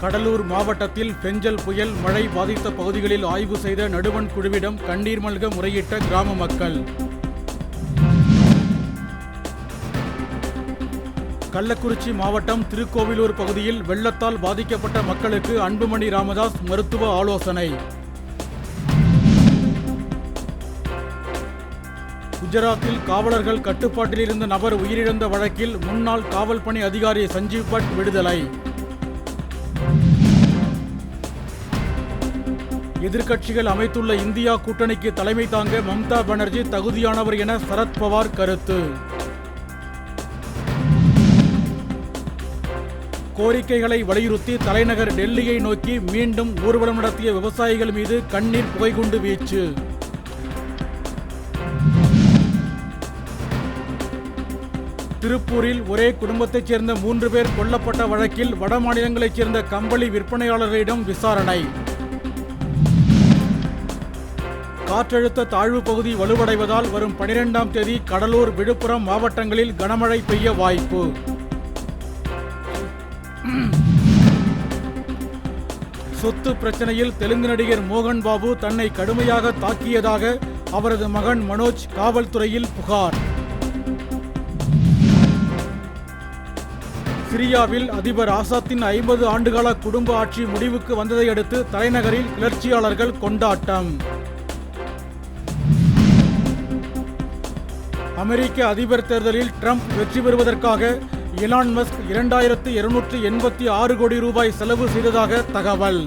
கடலூர் மாவட்டத்தில் பெஞ்சல் புயல் மழை பாதித்த பகுதிகளில் ஆய்வு செய்த நடுவண் குழுவிடம் கண்ணீர் மல்க முறையிட்ட கிராம மக்கள். கள்ளக்குறிச்சி மாவட்டம் திருக்கோவிலூர் பகுதியில் வெள்ளத்தால் பாதிக்கப்பட்ட மக்களுக்கு அன்புமணி ராமதாஸ் மருத்துவ ஆலோசனை. குஜராத்தில் காவலர்கள் கட்டுப்பாட்டில் இருந்த நபர் உயிரிழந்த வழக்கில் முன்னாள் காவல் பணி அதிகாரி சஞ்சீவ் பட் விடுதலை. எதிர்க்கட்சிகள் அமைத்துள்ள இந்தியா கூட்டணிக்கு தலைமை தாங்க மம்தா பானர்ஜி தகுதியானவர் என சரத்பவார் கருத்து. கோரிக்கைகளை வலியுறுத்தி தலைநகர் டெல்லியை நோக்கி மீண்டும் ஊர்வலம் நடத்திய விவசாயிகள் மீது கண்ணீர் புகைகுண்டு வீச்சு. திருப்பூரில் ஒரே குடும்பத்தைச் சேர்ந்த மூன்று பேர் கொல்லப்பட்ட வழக்கில் வட மாநிலங்களைச் சேர்ந்த கம்பளி விற்பனையாளர்களிடம் விசாரணை. காற்றழுத்த தாழ்வு பகுதி வலுவடைவதால் வரும் பனிரெண்டாம் தேதி கடலூர் விழுப்புரம் மாவட்டங்களில் கனமழை பெய்ய வாய்ப்பு. சொத்து பிரச்சனையில் தெலுங்கு நடிகர் மோகன் பாபு தன்னை கடுமையாக தாக்கியதாக அவரது மகன் மனோஜ் காவல்துறையில் புகார். சிரியாவில் அதிபர் ஆசாத்தின் ஐம்பது ஆண்டுகால குடும்ப ஆட்சி முடிவுக்கு வந்ததை அடுத்து தலைநகரில் கிளர்ச்சியாளர்கள் கொண்டாட்டம். அமெரிக்க அதிபர் தேர்தலில் ட்ரம்ப் வெற்றி பெறுவதற்காக எலான் மஸ்க் இரண்டாயிரத்து இருநூற்று எண்பத்தி ஆறு கோடி ரூபாய் செலவு செய்ததாக தகவல்.